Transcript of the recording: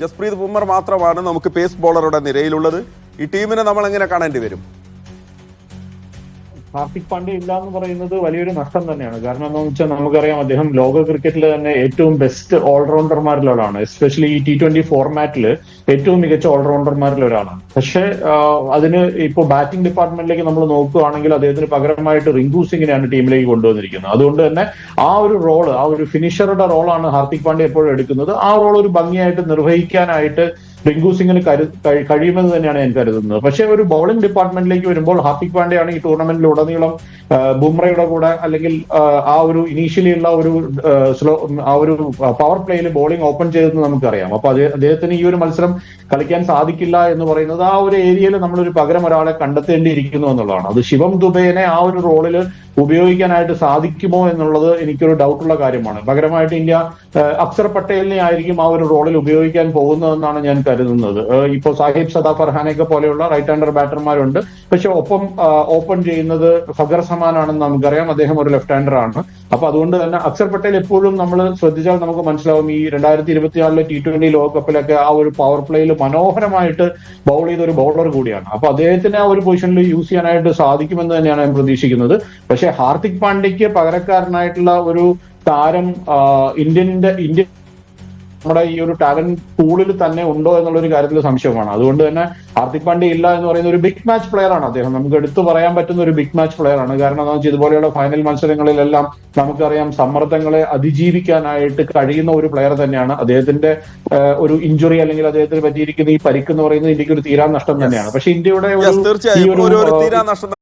ജസ്പ്രീത് ബുമ്മർ മാത്രമാണ് നമുക്ക് പേസ് ബോളറുടെ നിരയിലുള്ളത്. ഈ ടീമിനെ നമ്മൾ എങ്ങനെ കാണേണ്ടി വരും? ഹാർദിക് പാണ്ഡ്യ ഇല്ല എന്ന് പറയുന്നത് വലിയൊരു നഷ്ടം തന്നെയാണ്. കാരണം എന്താണെന്ന് വെച്ചാൽ നമുക്കറിയാം അദ്ദേഹം ലോക ക്രിക്കറ്റിൽ തന്നെ ഏറ്റവും ബെസ്റ്റ് ഓൾറൗണ്ടർമാരിൽ ഒരാളാണ് എസ്പെഷ്യലി ഈ ടി ട്വന്റി ഫോർമാറ്റിൽ ഏറ്റവും മികച്ച ഓൾറൗണ്ടർമാരിൽ ഒരാളാണ് പക്ഷേ അതിന് ഇപ്പോൾ ബാറ്റിംഗ് ഡിപ്പാർട്ട്മെന്റിലേക്ക് നമ്മൾ നോക്കുകയാണെങ്കിൽ അദ്ദേഹത്തിന് പകരമായിട്ട് റിങ്കു സിംഗിനെയാണ് ടീമിലേക്ക് കൊണ്ടുവന്നിരിക്കുന്നത്. അതുകൊണ്ട് തന്നെ ആ ഒരു റോൾ ആ ഒരു ഫിനിഷറുടെ റോളാണ് ഹാർദിക് പാണ്ഡ്യ എപ്പോഴും എടുക്കുന്നത്. ആ റോൾ ഒരു ഭംഗിയായിട്ട് നിർവഹിക്കാനായിട്ട് റിങ്കു സിംഗിന് കഴിയുമെന്ന് തന്നെയാണ് ഞാൻ കരുതുന്നത്. പക്ഷേ ഒരു ബൗളിംഗ് ഡിപ്പാർട്ട്മെന്റിലേക്ക് വരുമ്പോൾ ഹാർദിക് പാണ്ഡ്യയാണ് ഈ ടൂർണമെന്റിൽ ഉടനീളം ബുംറയുടെ കൂടെ അല്ലെങ്കിൽ ആ, ഒരു ഇനീഷ്യലി ഉള്ള ഒരു സ്ലോ ആ ഒരു പവർ പ്ലേയിൽ ബോളിംഗ് ഓപ്പൺ ചെയ്തെന്ന് നമുക്കറിയാം. അപ്പൊ അദ്ദേഹത്തിന് ഈ ഒരു മത്സരം കളിക്കാൻ സാധിക്കില്ല എന്ന് പറയുന്നത് ആ ഒരു ഏരിയയിൽ നമ്മളൊരു പകരം ഒരാളെ കണ്ടെത്തേണ്ടിയിരിക്കുന്നു എന്നുള്ളതാണ്. അത് ശിവം ദുബേനെ ആ ഒരു റോളിൽ ഉപയോഗിക്കാനായിട്ട് സാധിക്കുമോ എന്നുള്ളത് എനിക്കൊരു ഡൗട്ടുള്ള കാര്യമാണ്. പകരമായിട്ട് ഇന്ത്യ അക്സർ പട്ടേലിനെ ആയിരിക്കും ആ ഒരു റോളിൽ ഉപയോഗിക്കാൻ പോകുന്നതെന്നാണ് ഞാൻ കരുതുന്നത്. ഇപ്പോൾ സാഹിബ് സദാ ഫർഹാനെയൊക്കെ പോലെയുള്ള റൈറ്റ് ഹാൻഡർ ബാറ്റർമാരുണ്ട് പക്ഷെ ഒപ്പം ഓപ്പൺ ചെയ്യുന്നത് ഫഗർ സമാനാണെന്ന് നമുക്കറിയാം. അദ്ദേഹം ഒരു ലെഫ്റ്റ് ഹാൻഡർ ആണ്. അപ്പൊ അതുകൊണ്ട് തന്നെ അക്സർ പട്ടേൽ എപ്പോഴും നമ്മൾ ശ്രദ്ധിച്ചാൽ നമുക്ക് മനസ്സിലാവും ഈ രണ്ടായിരത്തി ഇരുപത്തിനാലിലെ ടി ട്വന്റി ലോകകപ്പിലൊക്കെ ആ ഒരു പവർ പ്ലേയിൽ മനോഹരമായിട്ട് ബൗൾ ചെയ്ത ഒരു ബൗളർ കൂടിയാണ്. അപ്പൊ അദ്ദേഹത്തിന് ആ ഒരു പൊസിഷനിൽ യൂസ് ചെയ്യാനായിട്ട് സാധിക്കുമെന്ന് തന്നെയാണ് ഞാൻ പ്രതീക്ഷിക്കുന്നത്. പക്ഷേ ഹാർദിക് പാണ്ഡ്യയ്ക്ക് പകരക്കാരനായിട്ടുള്ള ഒരു താരം ഇന്ത്യന്റെ ഇന്ത്യ നമ്മുടെ ഈ ഒരു ടാലന്റ് പൂളിൽ തന്നെ ഉണ്ടോ എന്നുള്ള ഒരു കാര്യത്തിൽ സംശയമാണ് അതുകൊണ്ട് തന്നെ ഹാർദിക് പാണ്ഡ്യ ഇല്ല എന്ന് പറയുന്ന ഒരു ബിഗ് മാച്ച് പ്ലെയർ ആണ് അദ്ദേഹം. നമുക്ക് എടുത്തു പറയാൻ പറ്റുന്ന ഒരു ബിഗ് മാച്ച് പ്ലെയർ ആണ്. കാരണം എന്താണെന്ന് വെച്ചാൽ ഇതുപോലെയുള്ള ഫൈനൽ മത്സരങ്ങളിലെല്ലാം നമുക്കറിയാം സമ്മർദ്ദങ്ങളെ അതിജീവിക്കാനായിട്ട് കഴിയുന്ന ഒരു പ്ലെയർ തന്നെയാണ്. അദ്ദേഹത്തിന്റെ ഒരു ഇഞ്ചുറി അല്ലെങ്കിൽ അദ്ദേഹത്തിന് പറ്റിയിരിക്കുന്ന ഈ പരിക്ക് എന്ന് പറയുന്നത് ഇന്ത്യയ്ക്ക് ഒരു തീരാ നഷ്ടം തന്നെയാണ്. പക്ഷെ ഇന്ത്യയുടെ ഒരു തീരാ നഷ്ടം